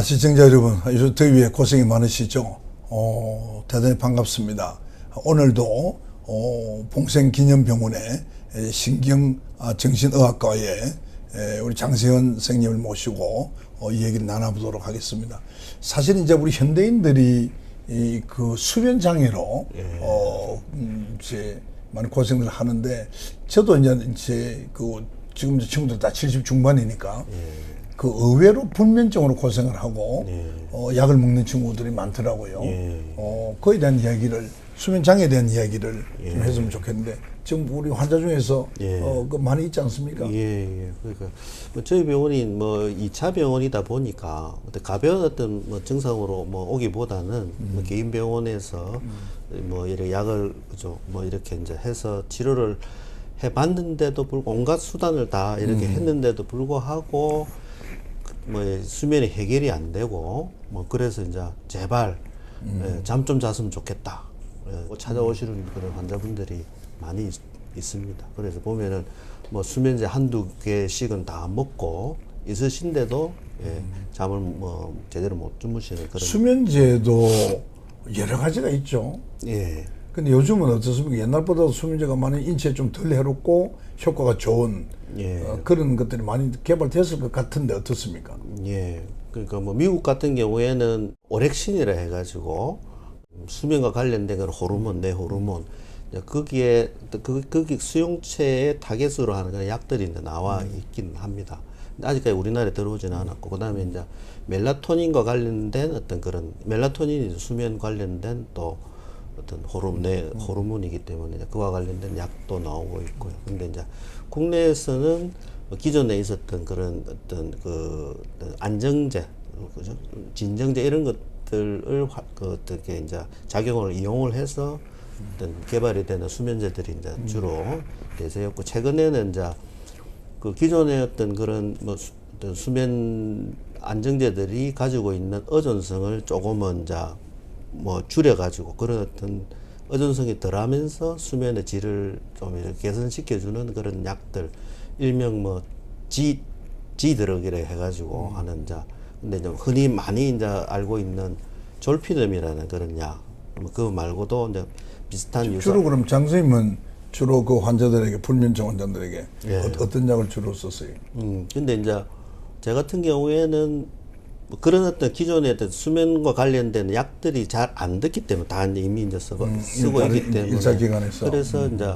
아, 시청자 여러분, 요즘 더위에 고생이 많으시죠? 어, 대단히 반갑습니다. 오늘도 어, 봉생기념병원의 에, 신경 아, 정신의학과에 우리 장세현 선생님을 모시고 어, 이 얘기를 나눠보도록 하겠습니다. 사실 이제 우리 현대인들이 이 그 수면 장애로 어, 음, 이제 많은 고생을 하는데 저도 이제 이제 그 지금 이제 친구들 다 70 중반이니까 그 의외로 불면증으로 고생을 하고 어, 약을 먹는 친구들이 많더라고요. 어, 그에 대한 이야기를 수면 장애에 대한 이야기를 좀 했으면 좋겠는데 지금 우리 환자 중에서 예. 어, 그 많이 있지 않습니까? 예, 예. 그러니까 뭐 저희 병원이 뭐 2차 병원이다 보니까 어떤 가벼운 어떤 뭐 증상으로 뭐 오기보다는 뭐 개인 병원에서 뭐 이렇게 약을 그죠 뭐 이렇게 이제 해서 치료를 해 봤는데도 불구하고 온갖 수단을 다 이렇게 했는데도 불구하고 뭐 수면이 해결이 안 되고 뭐 그래서 이제 제발 잠좀 잤으면 좋겠다 예, 찾아오시는 그런 환자분들이 많이 있, 있습니다. 그래서 보면은 뭐 수면제 한두 개씩은 다 먹고 있으신데도 예, 잠을 뭐 제대로 못 주무시는 그런 수면제도 여러 가지가 있죠. 예. 근데 요즘은 어떻습니까? 옛날보다 수면제가 많이 인체에 좀 덜 해롭고 효과가 좋은 예. 어, 그런 것들이 많이 개발됐을 것 같은데 어떻습니까? 예. 그러니까 뭐 미국 같은 경우에는 오렉신이라 해가지고 수면과 관련된 그 호르몬, 내 호르몬 거기에 또그 거기 수용체의 타겟으로 하는 그런 약들이 이제 나와 있긴 합니다. 아직까지 우리나라에 들어오지는 않았고 그다음에 이제 멜라토닌과 관련된 어떤 그런 멜라토닌이 수면 관련된 또 어떤 호르몬 내 호르몬이기 때문에 그와 관련된 약도 나오고 있고요. 근데 이제 국내에서는 뭐 기존에 있었던 그런 어떤 그 안정제, 그죠? 진정제 이런 것들을 화- 그 어떻게 이제 작용을 이용을 해서 어떤 개발이 되는 수면제들이 이제 주로 대세였고 최근에는 이제 그 기존의 어떤 그런 뭐 수, 어떤 수면 안정제들이 가지고 있는 의존성을 조금은 이제 뭐 줄여가지고 그런 어떤 의존성이 덜하면서 수면의 질을 좀 이렇게 개선시켜주는 그런 약들 일명 뭐 지, 지드럭이라 해가지고 하는 자 근데 이제 흔히 많이 이제 알고 있는 졸피뎀이라는 그런 약, 뭐 그거 말고도 이제 비슷한 유사 주로 그럼 장 선생님은 주로 그 환자들에게 불면증 환자들에게 예. 어, 떤 약을 주로 썼어요? 음, 근데 이제 제 같은 경우에는 뭐 그런 어떤 기존의 어떤 수면과 관련된 약들이 잘 안 듣기 때문에 다 이미 이제 쓰고, 쓰고 일- 있기 때문에 일사기관에서. 음. 그래서 이제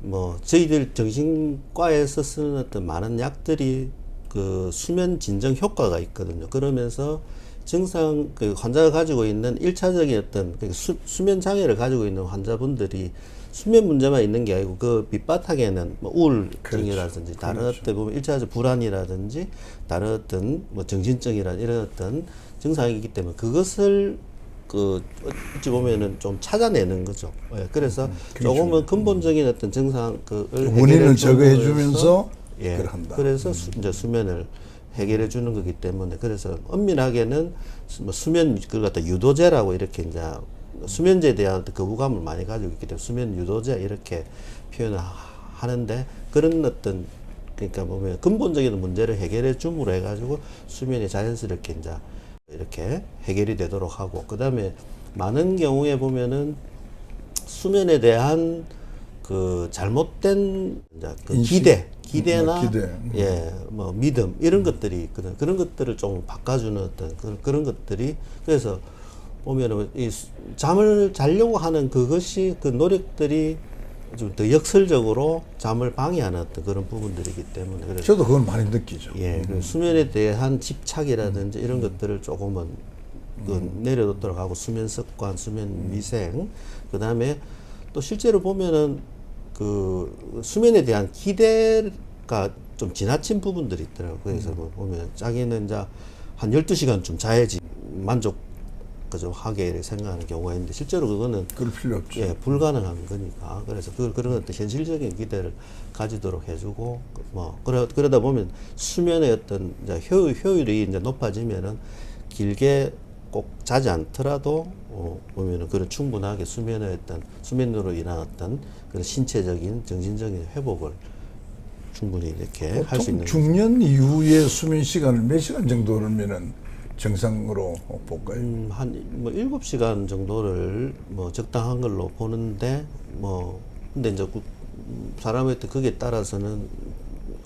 뭐 저희들 정신과에서 쓰는 어떤 많은 약들이 그 수면 진정 효과가 있거든요. 그러면서 증상 그 환자가 가지고 있는 일차적인 어떤 그 수, 수면 장애를 가지고 있는 환자분들이 수면 문제만 있는 게 아니고 그 밑바탕에는 뭐 우울증이라든지 다른 어떤 보면 일차적 불안이라든지 다른 어떤 뭐 정신증이라 이런 어떤 증상이 있기 때문에 그것을 그 어찌 보면은 좀 찾아내는 거죠. 예, 그래서 조금은 근본적인 어떤 증상 그을 원인을 제거해 주면서 예, 한다. 그래서 수, 이제 수면을 해결해 주는 거기 때문에 그래서 엄밀하게는 수, 뭐 수면 그걸 갖다 유도제라고 이렇게 이제 수면제에 대한 거부감을 많이 가지고 있기 때문에 수면 유도제 이렇게 표현을 하- 하는데 그런 어떤 그러니까 보면 근본적인 문제를 해결해 줌으로 해가지고 수면이 자연스럽게 이제 이렇게 해결이 되도록 하고 그 다음에 많은 경우에 보면은 수면에 대한 그 잘못된 이제 그. 기대, 기대나 음, 기대. 음. 예, 뭐 믿음 이런 것들이 있거든. 그런 것들을 좀 바꿔주는 어떤 그런, 그런 것들이 그래서 보면은 이 수- 잠을 자려고 하는 그것이 그 노력들이 좀 더 역설적으로 잠을 방해하는 어떤 그런 부분들이기 때문에 그래서 저도 그걸 많이 느끼죠. 예, 그 수면에 대한 집착이라든지 이런 것들을 조금은 그 내려놓도록 하고 수면 습관, 수면 위생, 그 다음에 또 실제로 보면은 그 수면에 대한 기대가 좀 지나친 부분들이 있더라고요. 그래서 뭐 보면 자기는 이제 한 12시간 좀 자야지 만족, 그죠, 하게 이렇게 생각하는 경우가 있는데 실제로 그거는 그럴 필요 없죠. 예, 불가능한 거니까. 그래서 그, 그런 어떤 현실적인 기대를 가지도록 해주고, 뭐, 그러, 그러다 보면 수면의 어떤 이제 효율, 효율이 이제 높아지면은 길게 꼭 자지 않더라도, 어, 보면은 그런 충분하게 수면의 어떤, 수면으로 인한 어떤 그런 신체적인, 정신적인 회복을 충분히 이렇게 할 수 있는. 중년 이후에 수면 시간을 몇 시간 정도 그러면은 정상으로 볼까요? 음, 한뭐 일곱 시간 정도를 뭐 적당한 걸로 보는데 뭐 근데 이제 그, 음, 사람의 또 그게 따라서는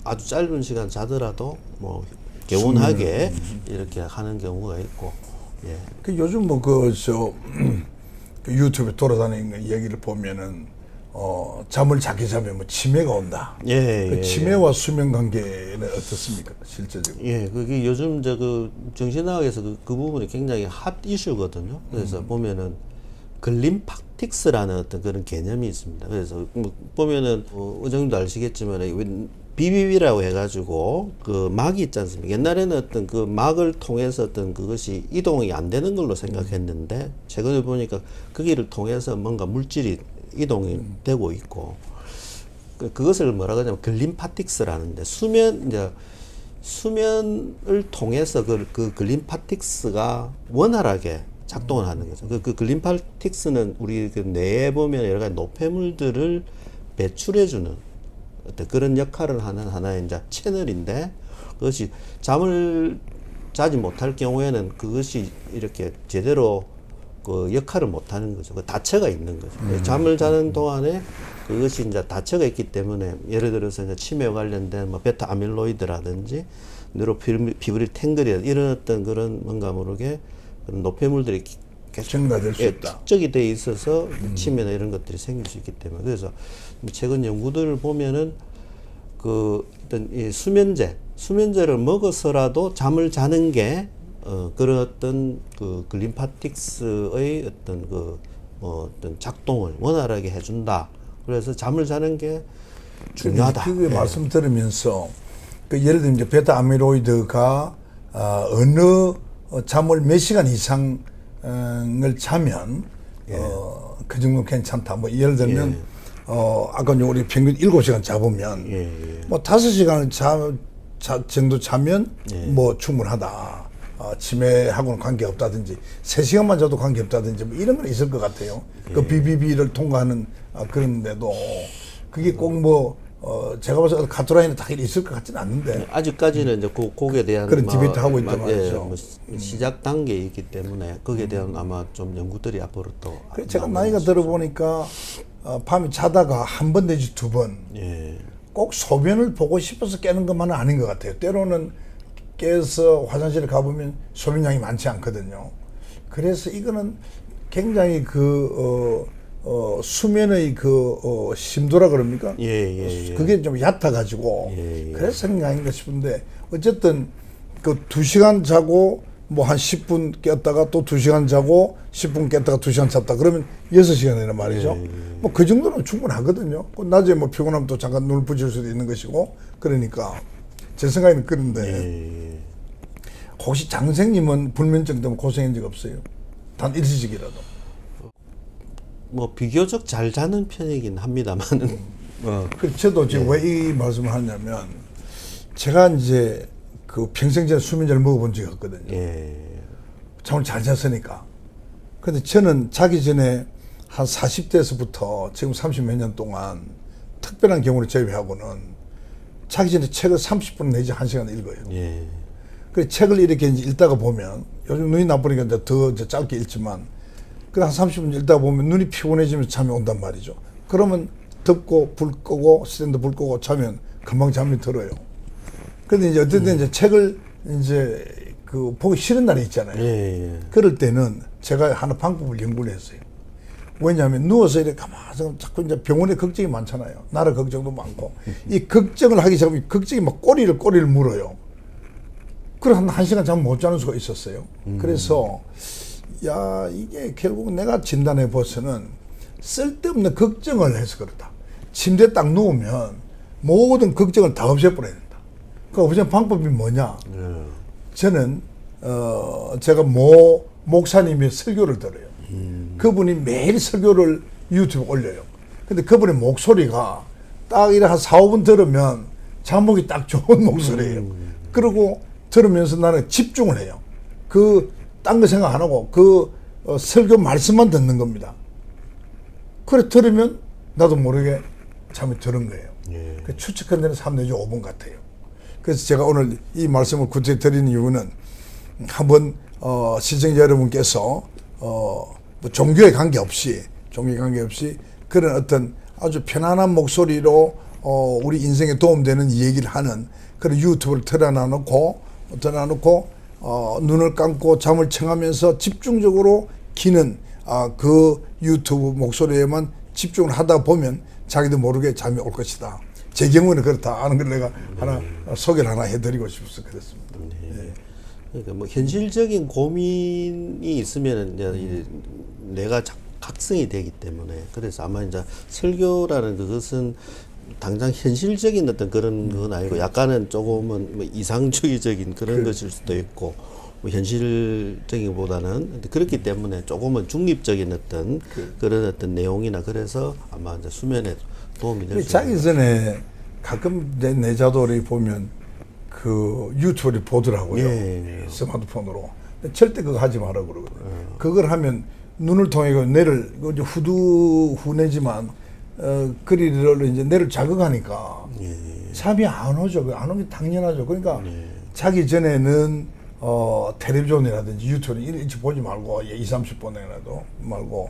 아주 짧은 시간 자더라도 뭐 개운하게 이렇게 하는 경우가 있고 예. 그 요즘 뭐 그저 그 유튜브에 돌아다니는 얘기를 보면은 어 잠을 자기 자면 뭐 치매가 온다. 예, 그 예, 치매와 수면 관계는 어떻습니까? 실제적으로. 예, 그게 요즘 저 그 정신의학에서 그, 그 부분이 굉장히 핫 이슈거든요. 그래서 보면은 글림팍틱스라는 어떤 그런 개념이 있습니다. 그래서 뭐 보면은 어, 의정님도 아시겠지만 BBB라고 해가지고 그 막이 있지 않습니까? 옛날에는 어떤 그 막을 통해서 어떤 그것이 이동이 안 되는 걸로 생각했는데 최근에 보니까 거기를 통해서 뭔가 물질이 이동이 되고 있고 그, 그것을 뭐라 그러냐면 글림파틱스라는데 수면 이제 수면을 통해서 그, 그 글림파틱스가 원활하게 작동을 하는 거죠. 그, 그 글림파틱스는 우리 그 뇌에 보면 여러 가지 노폐물들을 배출해주는 어떤 그런 역할을 하는 하나의 이제 채널인데 그것이 잠을 자지 못할 경우에는 그것이 이렇게 제대로 그 역할을 못 하는 거죠. 그 다처가 있는 거죠. 잠을 자는 동안에 그것이 이제 다처가 있기 때문에 예를 들어서 이제 치매와 관련된 뭐 베타 아밀로이드라든지 뉴로 피브릴 탱글이 이런 어떤 그런 뭔가 모르게 그런 노폐물들이 계속 증가될 수 예, 있다. 축적이 돼 있어서 치매나 이런 것들이 생길 수 있기 때문에 그래서 뭐 최근 연구들을 보면은 그 어떤 이 수면제 수면제를 먹어서라도 잠을 자는 게 어, 그런 어떤 그 글림파틱스의 어떤 그 뭐 어떤 작동을 원활하게 해준다. 그래서 잠을 자는 게 중요하다. 그게 예. 말씀 들으면서 그 예를 들면 이제 베타 아미로이드가 어, 어느 어, 잠을 몇 시간 이상을 자면 어, 그 정도 괜찮다. 뭐 예를 들면 어, 아까 우리 평균 7시간 잡으면 예, 예. 뭐 다섯 시간을 자, 자 정도 자면 예. 뭐 충분하다. 어, 치매하고는 관계 없다든지 세 시간만 자도 관계 없다든지 뭐 이런 건 있을 것 같아요. 그 예. BBB를 통과하는 아, 그런 데도 그게 꼭뭐 어, 제가 봐서 카트라인에 다 있을 것 같지는 않는데 아직까지는 이제 그 곡에 대한 그런 뭐, 디베이트 하고 있단 마- 말이죠. 뭐 시- 시작 단계에 있기 때문에 거기에 대한 아마 좀 연구들이 앞으로 또 그래 제가 나이가 들어보니까 어, 밤에 자다가 한 번 내지 두번꼭 예. 소변을 보고 싶어서 깨는 것만은 아닌 것 같아요. 때로는 깨서 화장실에 가보면 소변량이 많지 않거든요. 그래서 이거는 굉장히 그, 어, 어, 수면의 그, 어, 심도라 그럽니까? 예, 예, 예. 그게 좀 얕아가지고. 예, 예. 그래서 그런 게 아닌가 싶은데, 어쨌든 그 두 시간 자고 뭐 한 10분 깼다가 또두 시간 자고 10분 깼다가 두 시간 잤다. 그러면 여섯 시간이란 말이죠. 예, 뭐그 정도는 충분하거든요. 그 낮에 뭐 피곤하면 또 잠깐 눈을 붙일 수도 있는 것이고. 그러니까 제 생각에는 그런데 예. 혹시 장생님은 불면증 때문에 고생한 적 없어요? 단 일시적이라도. 뭐 비교적 잘 자는 편이긴 합니다만은 어. 그 저도 지금 왜이 말씀을 하냐면 제가 이제 그 평생 전에 수면제를 먹어본 적이 없거든요. 예. 잠을 잘 잤으니까. 근데 저는 자기 전에 한 40대에서부터 지금 30 몇 년 동안 특별한 경우를 제외하고는 자기 전에 책을 30분 내지 1시간 읽어요. 예. 그 책을 이렇게 이제 읽다가 보면 요즘 눈이 나쁘니까 이제 더 이제 짧게 읽지만 그래 한 30분 읽다가 보면 눈이 피곤해지면서 잠이 온단 말이죠. 그러면 덮고 불 끄고 스탠드 불 끄고 자면 금방 잠이 들어요. 근데 이제 어쨌든 이제 책을 이제 그 보기 싫은 날이 있잖아요. 예. 예. 그럴 때는 제가 하나 방법을 연구를 했어요. 왜냐하면 누워서 이렇게 가만히 자꾸 이제 병원에 걱정이 많잖아요. 나라 걱정도 많고. 이 걱정을 하기 시작하면 걱정이 막 꼬리를 꼬리를 물어요. 그래 한, 한 시간 잠 못 자는 수가 있었어요. 그래서 야 이게 결국 내가 진단해 보서는 쓸데없는 걱정을 해서 그렇다. 침대에 딱 누우면 모든 걱정을 다 없애버려야 된다. 그 없애는 방법이 뭐냐? 예. 저는 어 제가 모 목사님의 설교를 들어요. 그분이 매일 설교를 유튜브에 올려요. 근데 그분의 목소리가 딱 이래 한 4, 5분 들으면 잠복이 딱 좋은 목소리예요. 그리고 들으면서 나는 집중을 해요. 그 딴 거 생각 안 하고 그 어, 설교 말씀만 듣는 겁니다. 그래 들으면 나도 모르게 잠이 드는 거예요. 예. 그 추측한 데는 3 내지 5분 같아요. 그래서 제가 오늘 이 말씀을 구체히 드리는 이유는 한번 어, 시청자 여러분께서 어, 뭐 종교에 관계없이 종교에 관계없이 그런 어떤 아주 편안한 목소리로 어, 우리 인생에 도움되는 얘기를 하는 그런 유튜브를 틀어놔놓고 틀어놔놓고 어, 눈을 감고 잠을 청하면서 집중적으로 기는 아, 그 유튜브 목소리에만 집중을 하다 보면 자기도 모르게 잠이 올 것이다. 제 경우는 그렇다 하는 걸 내가 하나 소개를 하나 해드리고 싶어서 그랬습니다. 그러니까 뭐 현실적인 고민이 있으면은 이제 이 내가 자- 각성이 되기 때문에 그래서 아마 이제 설교라는 그것은 당장 현실적인 어떤 그런 건 아니고 약간은 조금은 뭐 이상주의적인 그런 것일 수도 있고 뭐 현실적인보다는 그렇기 때문에 조금은 중립적인 어떤 그, 런 어떤 내용이나 그래서 아마 이제 수면에 도움이 될수 있는 자기 전에 가끔 내, 내 자도를 보면 그 유튜브를 보더라고요. 예, 예. 스마트폰으로. 근데 절대 그거 하지 마라 그러거든요. 그걸 하면 눈을 통해 그 뇌를 이거 이제 후두후내지만 어, 그리를 이제 뇌를 자극하니까 예, 잠이 안 오죠. 그안 오는 게 당연하죠. 그러니까 자기 전에는 어, 텔레비전이라든지 유튜브를 일찍 보지 말고 예, 2, 30분이라도 말고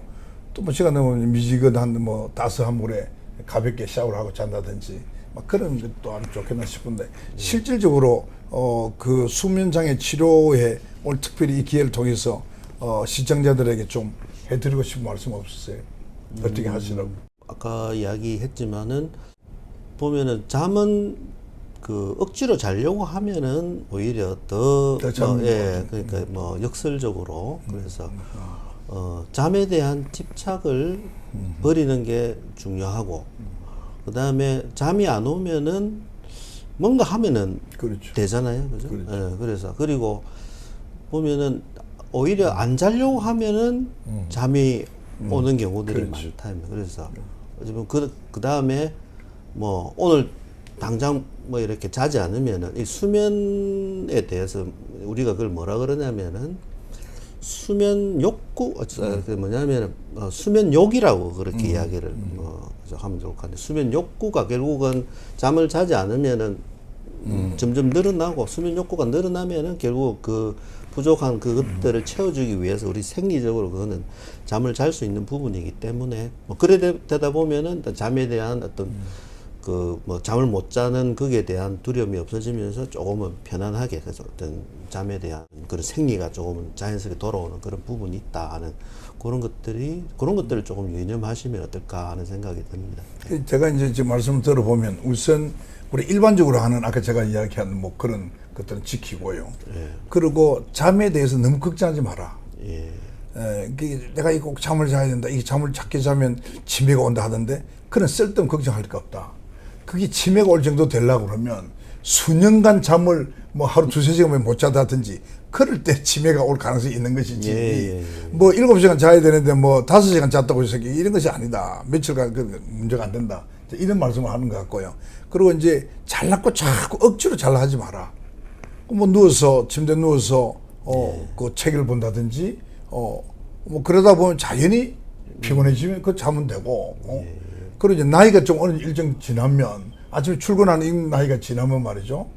또 뭐 시간 되면 미지근 한 뭐 따스한 물에 가볍게 샤워를 하고 잔다든지 막 그런 것도 아주 좋겠나 싶은데 실질적으로 어, 그 수면 장애 치료에 오늘 특별히 이 기회를 통해서 어, 시청자들에게 좀 해드리고 싶은 말씀 없으세요? 어떻게 하시라고? 아까 이야기했지만은 보면은 잠은 그 억지로 자려고 하면은 오히려 더, 더 뭐, 예. 그러니까 뭐 역설적으로 그래서 어, 잠에 대한 집착을 버리는 게 중요하고 그 다음에 잠이 안 오면은 뭔가 하면은 그렇죠. 되잖아요, 그죠? 그렇죠. 예, 그래서 그리고 보면은 오히려 안 자려고 하면은 잠이 오는 경우들이 음. 그렇죠. 많다. 그래서 어쩌면 그, 그 다음에 뭐 오늘 당장 뭐 이렇게 자지 않으면은 이 수면에 대해서 우리가 그걸 뭐라 그러냐면은 수면 욕구 어, 음. 그 뭐냐면은 어, 수면 욕이라고 그렇게 이야기를 뭐 하면 좋을 것 같은데 수면 욕구가 결국은 잠을 자지 않으면은 음, 점점 늘어나고 수면 욕구가 늘어나면은 결국 그 부족한 그것들을 채워주기 위해서 우리 생리적으로 그거는 잠을 잘 수 있는 부분이기 때문에 뭐 그래 되- 되다 보면은 잠에 대한 어떤 그 뭐 잠을 못 자는 그에 대한 두려움이 없어지면서 조금은 편안하게 그래서 어떤 잠에 대한 그런 생리가 조금은 자연스럽게 돌아오는 그런 부분이 있다 하는 그런 것들이 그런 것들을 조금 유념하시면 어떨까 하는 생각이 듭니다. 제가 이제 지금 말씀을 들어보면 우선 우리 일반적으로 하는 아까 제가 이야기한 뭐 그런 것들은 지키고요. 그리고 잠에 대해서 너무 걱정하지 마라. 예. 에, 이게 내가 이거 꼭 잠을 자야 된다. 이 잠을 작게 자면 치매가 온다 하던데 그런 쓸데없는 걱정할 거 없다. 그게 치매가 올 정도 되려고 그러면 수년간 잠을 뭐 하루 두세 시간만 못 자다든지 그럴 때 치매가 올 가능성이 있는 것이지. 예, 예, 예. 뭐 일곱 시간 자야 되는데 뭐 다섯 시간 잤다고 해서 이런 것이 아니다. 며칠간 그 문제가 안 된다. 이런 말씀을 하는 것 같고요. 그리고 이제 잘났고 자꾸 억지로 잘라 하지 마라. 뭐 누워서 침대 누워서 어그 책을 본다든지 어뭐 그러다 보면 자연히 피곤해지면 그 자면 되고 어? 그리고 이제 나이가 좀 어느 일정 지나면 아침에 출근하는 이 나이가 지나면 말이죠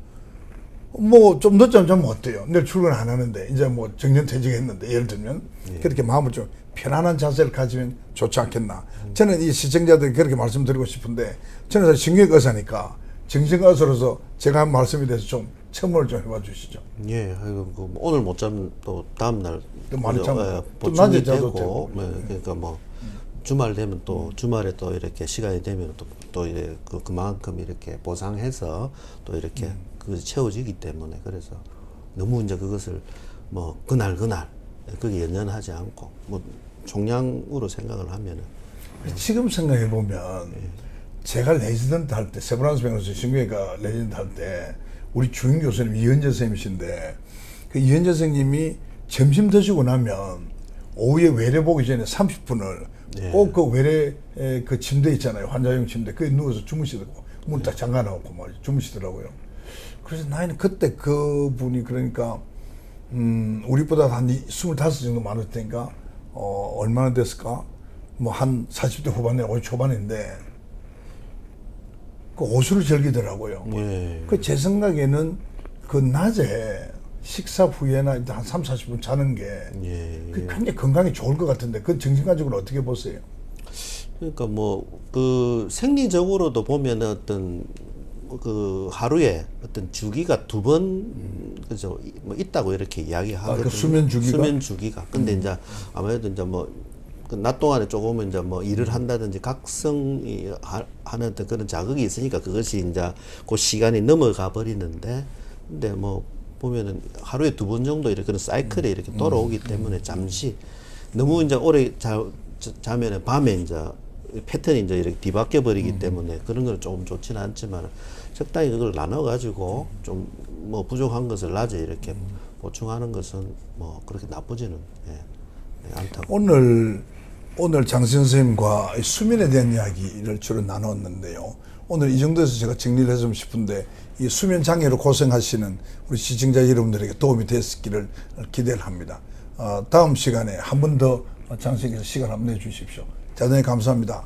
뭐 좀 늦잠 자면 어때요 내일 출근 안 하는데 이제 뭐 정년 퇴직했는데 예를 들면 그렇게 마음을 좀 편안한 자세를 가지면 좋지 않겠나 저는 이 시청자들이 그렇게 말씀드리고 싶은데 저는 사실 신경외과 의사니까 정신과의사로서 제가 한 말씀에 대해서 좀 첨언을 좀 해봐 주시죠. 예, 아이고, 그뭐 오늘 못 자면 또 다음 날또 많이? 자면 예, 또 낮에 자도 되고. 음. 예, 그러니까 뭐 주말 되면 또 주말에 또 이렇게 시간이 되면 또 또 이제 그 그만큼 이렇게 보상해서 또 이렇게 음. 그 채워지기 때문에 그래서 너무 이제 그것을 뭐 그날 그날 그게 연연하지 않고 뭐 총량으로 생각을 하면은 지금 생각해 보면 제가 레지던트 할 때 세브란스 병원에서 신경외과 레지던트 할 때 우리 주임 교수님 이현재 선생님이신데 그 이현재 선생님이 점심 드시고 나면 오후에 외래 보기 전에 30분을 네. 꼭그 외래 에, 그 침대 있잖아요 환자용 침대 거기 누워서 주무시더라고 문 딱 잠가 놓고 말이죠 주무시더라고요 그래서 나는 그때 그 분이 그러니까 음, 우리보다 한 25 정도 많을 테니까, 어, 얼마나 됐을까? 뭐 한 40대 후반에, 50 초반인데, 그 오수를 즐기더라고요. 예. 그제 생각에는 그 낮에 식사 후에나 이제 한 3, 40분 자는 게 예. 그게 굉장히 건강에 좋을 것 같은데 그건 정신가적으로 어떻게 보세요? 그러니까 뭐 그 생리적으로도 보면 어떤 그 하루에 어떤 주기가 두번 그죠 뭐 있다고 이렇게 이야기하거든요. 그 수면 주기가? 수면 주기가. 근데 이제 아무래도 이제 뭐 낮 동안에 조금 이제 뭐 일을 한다든지 각성이 하- 하는 어떤 그런 자극이 있으니까 그것이 이제 그 시간이 넘어가 버리는데 근데 뭐 보면은 하루에 두 번 정도 이렇게 그런 사이클이 이렇게 돌아오기 때문에 잠시 너무 이제 오래 자, 자- 자면은 밤에 이제 패턴이 이제 이렇게 뒤바뀌어 버리기 때문에 그런 건 조금 좋지는 않지만 적당히 그걸 나눠 가지고 좀 뭐 부족한 것을 낮에 이렇게 보충하는 것은 뭐 그렇게 나쁘지는 예, 예, 않다고. 오늘 오늘 장선 선생님과 이 수면에 대한 이야기를 주로 나눴는데요. 오늘 이 정도에서 제가 정리를 해주면 싶은데 이 수면 장애로 고생하시는 우리 시청자 여러분들에게 도움이 됐기를 기대를 합니다. 어, 다음 시간에 한 번 더 장선생님께서 시간 한번 내주십시오. 대단히 감사합니다.